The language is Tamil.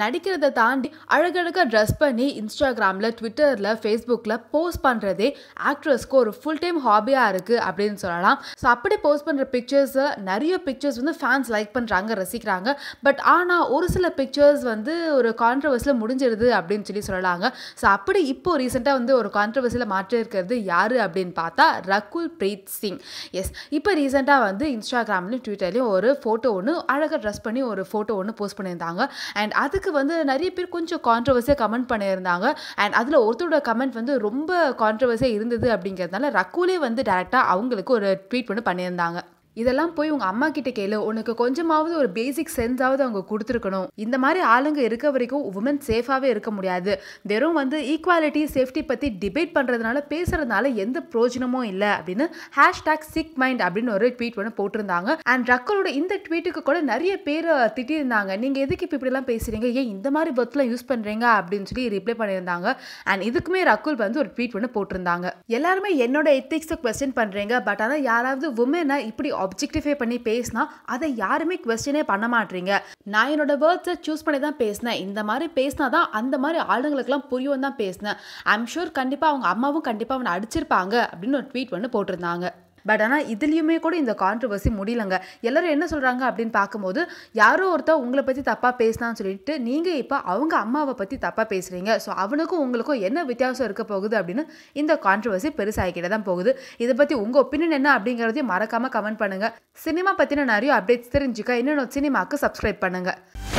நடிக்கிறத தாண்டி அழகழகாக ட்ரெஸ் பண்ணி இன்ஸ்டாகிராமில் ட்விட்டரில் ஃபேஸ்புக்கில் போஸ்ட் பண்ணுறதே ஆக்ட்ரஸ்க்கு ஒரு ஃபுல் டைம் ஹாபியாக இருக்குது அப்படின்னு சொல்லலாம். ஸோ அப்படி போஸ்ட் பண்ணுற பிக்சர்ஸை நிறைய பிக்சர்ஸ் வந்து ஃபேன்ஸ் லைக் பண்ணுறாங்க ரசிக்கிறாங்க. பட் ஆனால் ஒரு சில பிக்சர்ஸ் வந்து ஒரு கான்ட்ரவர்ஸில் முடிஞ்சிருது அப்படின்னு சொல்லி சொல்லலாங்க. ஸோ அப்படி இப்போ ரீசெண்டாக வந்து ஒரு கான்ட்ரவர்ஸில் மாற்றி இருக்கிறது யார் அப்படின்னு பார்த்தா ரகுல் பிரீத் சிங் எஸ் இப்போ ரீசெண்டாக வந்து இன்ஸ்டாகிராம்லையும் ட்விட்டர்லேயும் ஒரு ஃபோட்டோ ஒன்று அழகாக ட்ரெஸ் பண்ணி ஒரு ஃபோட்டோ ஒன்று போஸ்ட் பண்ணியிருந்தாங்க. அண்ட் அதுக்கு வந்து நிறைய பேர் கொஞ்சம் கான்ட்ரவர்ஸியாக கமெண்ட் பண்ணியிருந்தாங்க. அண்ட் அதில் ஒருத்தரோட கமெண்ட் வந்து ரொம்ப கான்ட்ரவர்ஸியாக இருந்தது அப்படிங்கிறதுனால ரகுலே வந்து டேரெக்டாக அவங்களுக்கு ஒரு ட்வீட் பண்ணி பண்ணியிருந்தாங்க. இதெல்லாம் போய் உங்கள் அம்மா கிட்ட கேளு. உனக்கு கொஞ்சமாவது ஒரு பேசிக் சென்ஸாவது அவங்க கொடுத்துருக்கணும். இந்த மாதிரி ஆளுங்க இருக்க வரைக்கும் உமன் சேஃபாகவே இருக்க முடியாது. வெறும் வந்து ஈக்குவாலிட்டி சேஃப்டி பற்றி டிபேட் பண்ணுறதுனால பேசுறதுனால எந்த பிரோஜனமும் இல்லை அப்படின்னு ஹேஷ்டாக் சிக் மைண்ட் அப்படின்னு ஒரு ட்வீட் ஒன்று போட்டிருந்தாங்க. அண்ட் ரக்கலோட இந்த ட்வீட்டுக்கு கூட நிறைய பேர் திட்டியிருந்தாங்க. நீங்கள் எதுக்கு இப்போ இப்படிலாம் பேசுகிறீங்க ஏன் இந்த மாதிரி பர்த்லாம் யூஸ் பண்ணுறீங்க அப்படின்னு சொல்லி ரிப்ளை பண்ணியிருந்தாங்க. அண்ட் இதுக்குமே ரக்குல் வந்து ஒரு ட்வீட் ஒன்று போட்டிருந்தாங்க. எல்லாருமே என்னோட எத்திக்ஸை கொஸ்டின் பண்ணுறீங்க பட் ஆனால் யாராவது உமனை இப்படி ஆப்ஜெக்டிஃபை பண்ணி பேசினா அதை யாருமே கொஸ்டினே பண்ண மாட்டீங்க. நான் என்னோட வேர்ட்ஸை சூஸ் பண்ணி தான் பேசினேன். இந்த மாதிரி பேசினா தான் அந்த மாதிரி ஆளுங்களுக்கெல்லாம் புரியும் தான் பேசினேன். ஐம் ஷூர் கண்டிப்பாக அவங்க அம்மாவும் கண்டிப்பாக அவனை அடிச்சிருப்பாங்க அப்படின்னு ஒரு ட்வீட் வந்து போட்டிருந்தாங்க. பட் ஆனால் இதுலேயுமே கூட இந்த கான்ட்ரவர்சி முடியலங்க. எல்லாரும் என்ன சொல்கிறாங்க அப்படின்னு பார்க்கும்போது யாரோ ஒருத்தர் உங்களை பற்றி தப்பாக பேசினான்னு சொல்லிட்டு நீங்கள் இப்போ அவங்க அம்மாவை பற்றி தப்பாக பேசுகிறீங்க ஸோ அவனுக்கும் உங்களுக்கும் என்ன வித்தியாசம் இருக்க போகுது அப்படின்னு இந்த கான்ட்ரவர்சி பெருசாகிக்கிட்டே தான் போகுது. இதை பற்றி உங்கள் ஒப்பீனியன் என்ன அப்படிங்கிறதையும் மறக்காமல் கமெண்ட் பண்ணுங்கள் சினிமா பற்றின நிறைய அப்டேட்ஸ் தெரிஞ்சுக்க. இன்னொன்று சினிமாவுக்கு சப்ஸ்கிரைப் பண்ணுங்கள்